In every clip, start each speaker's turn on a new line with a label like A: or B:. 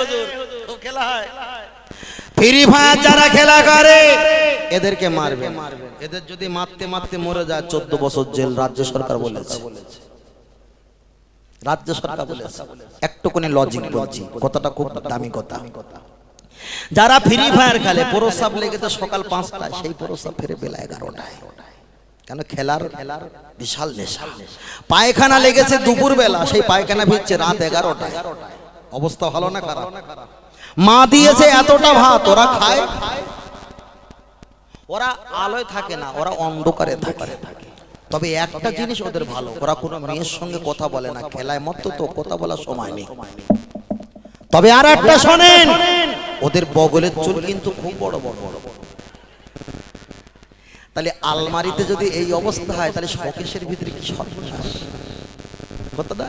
A: হুজুর। খুব খেলা হয়। ফ্রি ফায়ার যারা খেলা করে এদেরকে মারবে এদের যদি মারতে মারতে মরে যায় চোদ্দ বছর জেল রাজ্য সরকার বলেছে। রাজ্য সরকার বলেছে। একটুকুনি লজিক বলছি। কথাটা খুব দামি কথা। যারা ফ্রি ফায়ার খেলে প্রস্রাব সকাল পাঁচটায় সেই প্রস্রাব ফিরে বেলা এগারোটায়। কেন খেলার খেলার বিশাল নেশা। পায়খানা লেগেছে দুপুর বেলা সেই পায়খানা ভিজছে রাত এগারোটায়। অবস্থা ভালো না খারাপ? মা দিয়েছে এতটা ভাত ওরা খায়? ওরা আলোয় থাকে না ওরা অন্ধকারে থাকে। তবে একটা জিনিস ওদের ভালো ওরা কোনো মেয়ের সঙ্গে কথা বলে না খেলায় মতো তো কথা বলার সময় নেই। তবে আর একটা শোনেন ওদের বগলের চুল কিন্তু খুব বড় বড়। বড় তাহলে আলমারিতে যদি এই অবস্থা হয় তাহলে শোকেশের ভিতরে কি সর্বনাশ? কতটা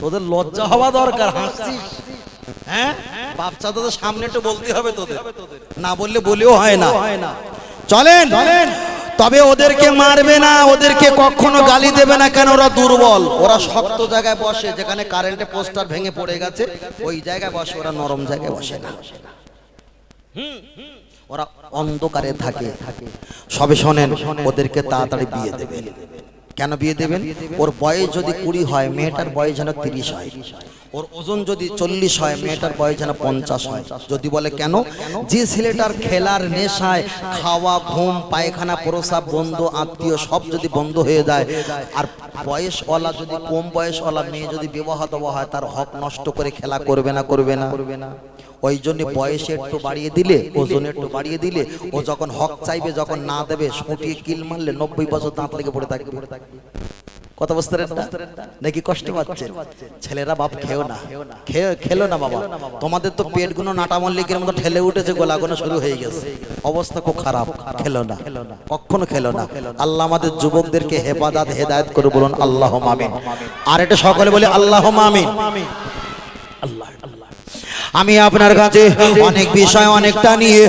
A: তোদের লজ্জা হওয়া দরকার হাসছিস হ্যাঁ? বাচ্চা তোদের সামনে একটু বলতে হবে তোদের। না বললে বলেও হয় না। চলেন। তবে ওদেরকে মারবে না, ওদেরকে কখনো গালি দেবে না কেন? ওরা দুর্বল। ওরা শক্ত জায়গায় বসে, যেখানে কারেন্টে পোস্টার ভেঙে পড়ে গেছে, ওই জায়গায় বসে। ওরা নরম জায়গায় বসে না। ওরা অন্ধকারে থাকে। সবে শোনেন, ওদেরকে তাড়াতাড়ি বিয়ে দেবেন কেন বিয়ে দেবেন? ওর বয়স যদি কুড়ি হয় মেয়েটার বয়স যেন তিরিশ হয়। ওর ওজন যদি চল্লিশ হয় মেয়েটার বয়স যেন পঞ্চাশ হয়। যদি বলে কেন? যে ছেলেটার খেলার নেশায় খাওয়া ঘুম পায়খানা প্রসাব বন্ধ আত্মীয় সব যদি বন্ধ হয়ে যায় আর বয়সওয়ালা যদি কম বয়সওয়ালা মেয়ে যদি বিবাহ দেওয়া হয় তার হক নষ্ট করে খেলা করবে না করবে না। করবে না। ওই জন্য বয়সে একটু বাড়িয়ে দিলে ওজন একটু বাড়িয়ে দিলে ও যখন হক চাইবে যখন না দেবে সুটিয়ে কিল মারলে নব্বই বছর দাঁত লেগে পড়ে থাকবে কথা বুঝতে নাকি কষ্ট পাচ্ছে? ছেলেরা বাপ খেও না। খেলো না বাবা। তোমাদের তো পেটগুলো নাটা মল্লিকের মতো ঠেলে উঠেছে গোলাগুনো শুরু হয়ে গেছে। অবস্থা খুব খারাপ। খেলো না। কখনো খেলো না। আল্লাহ আমাদের যুবকদেরকে হেফাজত হেদায়েত করে বলুন আল্লাহ মামিন আর এটা সকলে বলে আল্লাহ মামিন আল্লাহ আল্লাহ। আমি আপনার কাছে অনেক বিষয় অনেকটা নিয়ে